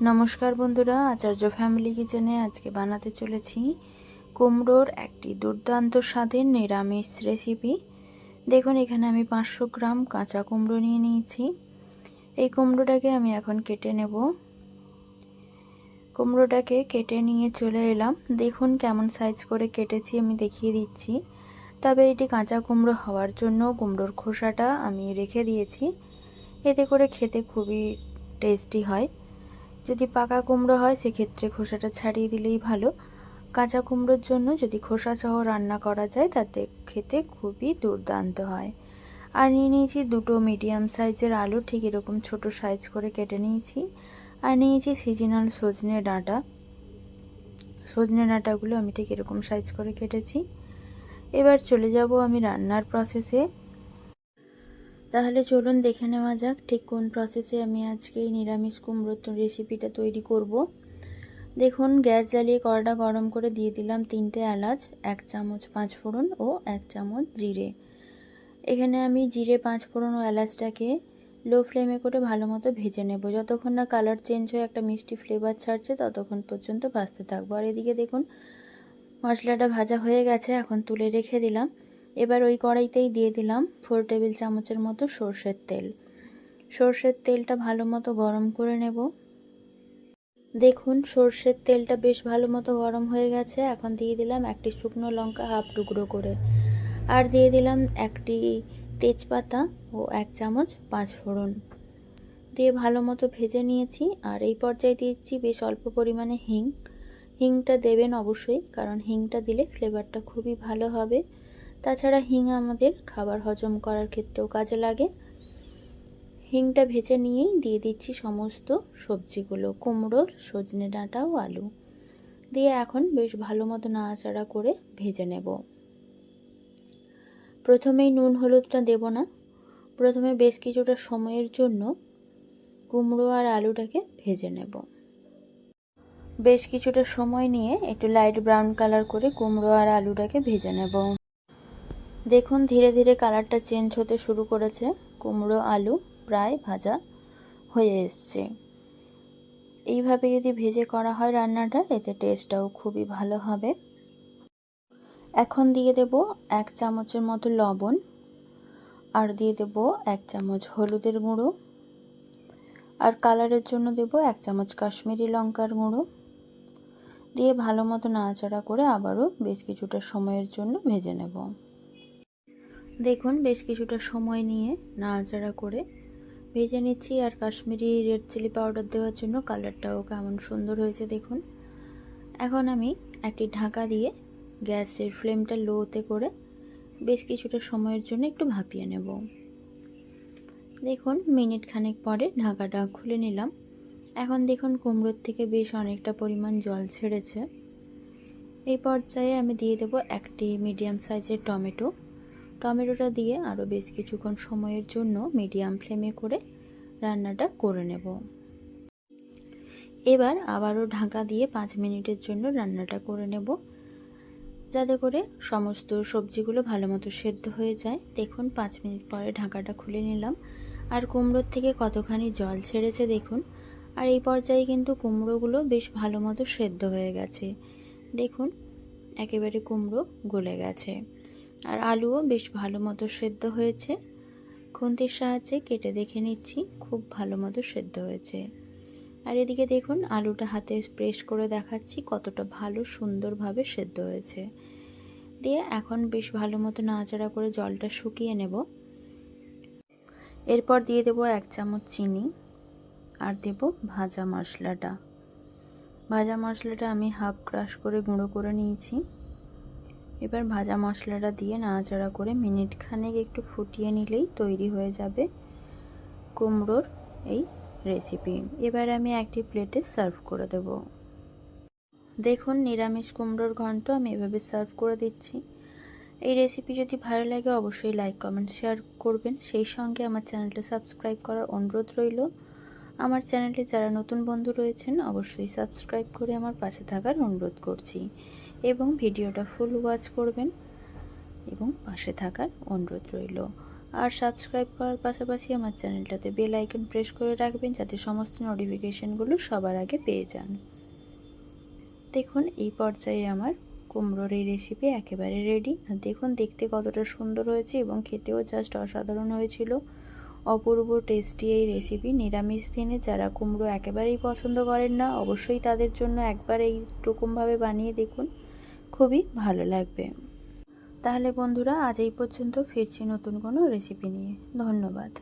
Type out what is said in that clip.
নমস্কার বন্ধুরা, আচার্য ফ্যামিলি কিচেনে আজকে বানাতে চলেছি কুমড়োর একটি দুর্দান্ত স্বাদের নিরামিষ রেসিপি। দেখুন, এখানে আমি পাঁচশো গ্রাম কাঁচা কুমড়ো নিয়ে নিয়েছি। এই কুমড়োটাকে আমি এখন কেটে নেব। কুমড়োটাকে কেটে নিয়ে চলে এলাম। দেখুন, কেমন সাইজ করে কেটেছি, আমি দেখিয়ে দিচ্ছি। তবে এটি কাঁচা কুমড়ো হওয়ার জন্য কুমড়োর খোসাটা আমি রেখে দিয়েছি। এতে করে খেতে খুবই টেস্টি হয়। যদি পাকা কুমড়ো হয়, সেক্ষেত্রে খোসাটা ছাড়িয়ে দিলেই ভালো। কাঁচা কুমড়োর জন্য যদি খোসা সহ রান্না করা যায়, তাতে খেতে খুবই দুর্দান্ত হয়। আর নিয়ে নিয়েছি দুটো মিডিয়াম সাইজের আলু, ঠিক এরকম ছোট সাইজ করে কেটে নিয়েছি। আর নিয়েছি সিজনাল সজনে ডাঁটা। সজনে ডাঁটাগুলো আমি ঠিক এরকম সাইজ করে কেটেছি। এবার চলে যাব আমি রান্নার প্রসেসে তাহলে চলুন দেখে নেওয়া যাক ঠিক কোন প্রসেসে আমি আজকে এই নিরামিষ কুমড়োর রেসিপিটা তৈরি করব। দেখুন, গ্যাস জ্বালিয়ে কড়াটা গরম করে দিয়ে দিলাম তিনটে এলাচ, এক চামচ পাঁচ ফোড়ন ও এক চামচ জিরে। এখানে আমি জিরে, পাঁচ ফোড়ন ও এলাচটাকে লো ফ্লেমে করে ভালো মতো ভেজে নেব। যতক্ষণ না কালার চেঞ্জ হয়ে একটা মিষ্টি ফ্লেভার ছাড়ছে, ততক্ষণ পর্যন্ত ভাজতে থাকব। আর এদিকে দেখুন, মশলাটা ভাজা হয়ে গেছে, এখন তুলে রেখে দিলাম। এবার ওই কড়াইতেই দিয়ে দিলাম ফোর টেবিল চামচের মতো সর্ষের তেল। সর্ষের তেলটা ভালো মতো গরম করে নেব। দেখুন, সর্ষের তেলটা বেশ ভালো মতো গরম হয়ে গেছে। এখন দিয়ে দিলাম একটি শুকনো লঙ্কা হাফ টুকরো করে। আর দিয়ে দিলাম একটি তেজপাতা ও এক চামচ পাঁচ ফোড়ন। দিয়ে ভালো মতো ভেজে নিয়েছি। আর এই পর্যায়ে দিয়েছি বেশ অল্প পরিমাণে হিং। হিংটা দেবেন অবশ্যই, কারণ হিংটা দিলে ফ্লেভারটা খুবই ভালো হবে। তাছাড়া হিং আমাদের খাবার হজম করার ক্ষেত্রেও কাজে লাগে। হিংটা ভেজে নিয়েই দিয়ে দিচ্ছি সমস্ত সবজিগুলো কুমড়োর সজনে ডাঁটা ও আলু। দিয়ে এখন বেশ ভালো মতো নাড়াচাড়া করে ভেজে নেব। প্রথমেই নুন হলুদটা দেব না। প্রথমে বেশ কিছুটা সময়ের জন্য কুমড়ো আর আলুটাকে ভেজে নেব। বেশ কিছুটা সময় নিয়ে একটু লাইট ব্রাউন কালার করে কুমড়ো আর আলুটাকে ভেজে নেব। দেখুন, ধীরে ধীরে কালারটা চেঞ্জ হতে শুরু করেছে। কুমড়ো, আলু প্রায় ভাজা হয়ে এসছে। এইভাবে যদি ভেজে করা হয় রান্নাটা, এতে টেস্টটাও খুবই ভালো হবে। এখন দিয়ে দেব এক চামচের মতো লবণ, আর দিয়ে দেব এক চামচ হলুদের গুঁড়ো, আর কালারের জন্য দেব এক চামচ কাশ্মীরি লঙ্কার গুঁড়ো। দিয়ে ভালো মতো নাড়াচাড়া করে আবারও বেশ কিছুটা সময়ের জন্য ভেজে নেব। দেখুন, বেশ কিছুটা সময় নিয়ে নাড়াচাড়া করে ভেজে নিচ্ছি আর কাশ্মীরি রেড চিলি পাউডার দেওয়ার জন্য কালারটাও কেমন সুন্দর হয়েছে দেখুন। এখন আমি একটি ঢাকা দিয়ে গ্যাসের ফ্লেমটা লোতে করে বেশ কিছুটা সময়ের জন্য একটু ভাপিয়ে নেব। দেখুন, মিনিট খানেক পরে ঢাকাটা খুলে নিলাম। এখন দেখুন, কুমড়োর থেকে বেশ অনেকটা পরিমাণ জল ছেড়েছে। এই পর্যায়ে আমি দিয়ে দেব একটি মিডিয়াম সাইজের টমেটো। টমেটোটা দিয়ে আরও বেশ কিছুক্ষণ সময়ের জন্য মিডিয়াম ফ্লেমে করে রান্নাটা করে নেব। এবার আবারও ঢাকা দিয়ে পাঁচ মিনিটের জন্য রান্নাটা করে নেব। যাতে করে সমস্ত সবজিগুলো ভালো মতো সেদ্ধ হয়ে যায়। দেখুন, পাঁচ মিনিট পরে ঢাকাটা খুলে নিলাম। আর কুমড়োর থেকে কতখানি জল ছেড়েছে দেখুন। আর এই পর্যায়ে কিন্তু কুমড়োগুলো বেশ ভালো মতো সেদ্ধ হয়ে গেছে। দেখুন, একেবারে কুমড়ো গলে গেছে। আর আলুও বেশ ভালো মতো সেদ্ধ হয়েছে। খুন্তির সাহায্যে কেটে দেখে নিচ্ছি, খুব ভালো মতো সেদ্ধ হয়েছে। আর এদিকে দেখুন, আলুটা হাতে প্রেস করে দেখাচ্ছি, কতটা ভালো সুন্দরভাবে সেদ্ধ হয়েছে। দিয়ে এখন বেশ ভালো মতো নাড়াচাড়া করে জলটা শুকিয়ে নেব। এরপর দিয়ে দেব এক চামচ চিনি আর দেব ভাজা মশলাটা। ভাজা মশলাটা আমি হাফ ক্রাশ করে গুঁড়ো করে নিয়েছি। এবার ভাজা মশলাটা দিয়ে নাড়াচাড়া করে মিনিট খানেক একটু ফুটিয়ে নিলেই তৈরি হয়ে যাবে কুমড়োর এই রেসিপি এবার আমি একটি প্লেটে সার্ভ করে দেব। দেখুন, নিরামিষ কুমড়োর ঘন্ট আমি এভাবে সার্ভ করে দিচ্ছি। এই রেসিপি যদি ভালো লাগে, অবশ্যই লাইক কমেন্ট শেয়ার করবেন। সেই সঙ্গে আমার চ্যানেলটা সাবস্ক্রাইব করার অনুরোধ রইল। আমার চ্যানেলে যারা নতুন বন্ধু রয়েছেন, অবশ্যই সাবস্ক্রাইব করে আমার পাশে থাকার অনুরোধ করছি। এবং ভিডিওটা ফুল ওয়াচ করবেন এবং পাশে থাকার অনুরোধ রইল। আর সাবস্ক্রাইব করার পাশাপাশি আমার চ্যানেলটাতে বেল আইকন প্রেস করে রাখবেন যাতে সমস্ত নোটিফিকেশানগুলো সবার আগে পেয়ে যান। দেখুন, এই পর্যায়ে আমার কুমড়োর এই রেসিপি একেবারে রেডি আর দেখুন, দেখতে কতটা সুন্দর হয়েছে এবং খেতেও জাস্ট অসাধারণ হয়েছিল। অপূর্ব টেস্টি এই রেসিপি নিরামিষ দিনে যারা কুমড়ো একেবারেই পছন্দ করেন না, অবশ্যই তাদের জন্য একবার এই রকমভাবে বানিয়ে দেখুন। খুবই ভালো লাগবে। তাহলে বন্ধুরা আজ এই পর্যন্ত ফিরছি নতুন কোনো রেসিপি নিয়ে। ধন্যবাদ।